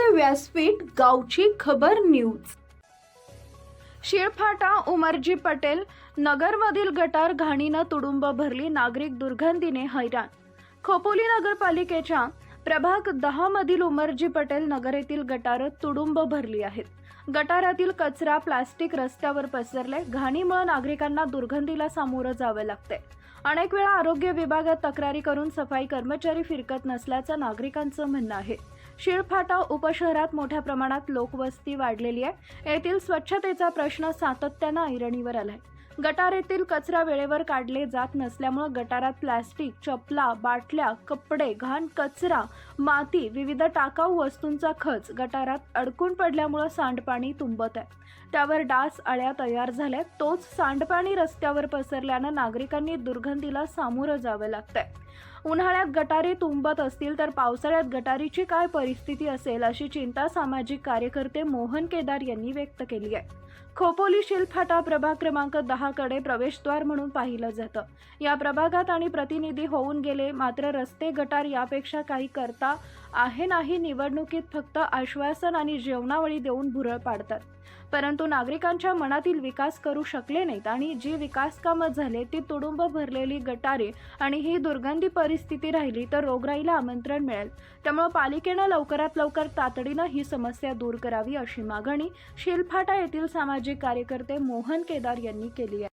व्यासपीठ गावची खबर न्यूज. शिळफाटा उमरजी पटेल नगरमधील गटार घाणीनं तुडुंब भरली नागरिक दुर्गंधीने हैराण. खोपोली नगरपालिकेच्या प्रभाग दहा मधील उमरजी पटेल नगर येथील गटार तुडुंब भरली आहेत. गटारातील कचरा प्लास्टिक रस्त्यावर पसरले घाणीमुळे नागरिकांना दुर्गंधीला सामोरं जावं लागते अनेक वेळा आरोग्य विभागात तक्रारी करून सफाई कर्मचारी फिरकत नसल्याचं नागरिकांचं म्हणणं आहे. शिळफाटा उपशहरात मोठ्या प्रमाणात लोकवस्ती वाढलेली आहे. येथील स्वच्छतेचा प्रश्न सातत्यानं ऐरणीवर आलाय. गटार येथील कचरा वेळेवर काढले जात नसल्यामुळे गटारात प्लॅस्टिक चपला बाटल्या कपडे घाण कचरा माती विविध टाकाऊ वस्तूंचा खच गटारात अडकून पडल्यामुळं सांडपाणी तुंबत आहे. त्यावर डास अळ्या तयार झाल्या तोच सांडपाणी रस्त्यावर पसरल्यानं नागरिकांनी दुर्गंधीला सामोरं जावं लागतंय. उन्हाळ्यात गटारी तुंबत असतील तर पावसाळ्यात गटारीची काय परिस्थिती असेल अशी चिंता सामाजिक कार्यकर्ते मोहन केदार यांनी व्यक्त केली आहे. खोपोली शिलफाटा प्रभाग क्रमांक दहाकडे प्रवेशद्वार म्हणून पाहिलं जातं. या प्रभागात आणि प्रतिनिधी होऊन गेले मात्र रस्ते गटार यापेक्षा काही करता आहे नाही निवडणुकीत फक्त आश्वासन आणि जेवणावळी देऊन भुरळ पाडतात. परंतु नागरिकांच्या मनातील विकास करू शकले नाहीत आणि जी विकास कामं झाले ती तुडुंब भरलेली गटारे आणि ही दुर्गंधी परिस्थिती राहिली तर रोगराईला आमंत्रण मिळेल. त्यामुळे पालिकेनं लवकरात लवकर तातडीनं ही समस्या दूर करावी अशी मागणी शिलफाटा येथील सामाजिक कार्यकर्ते मोहन केदार यांनी केली आहे.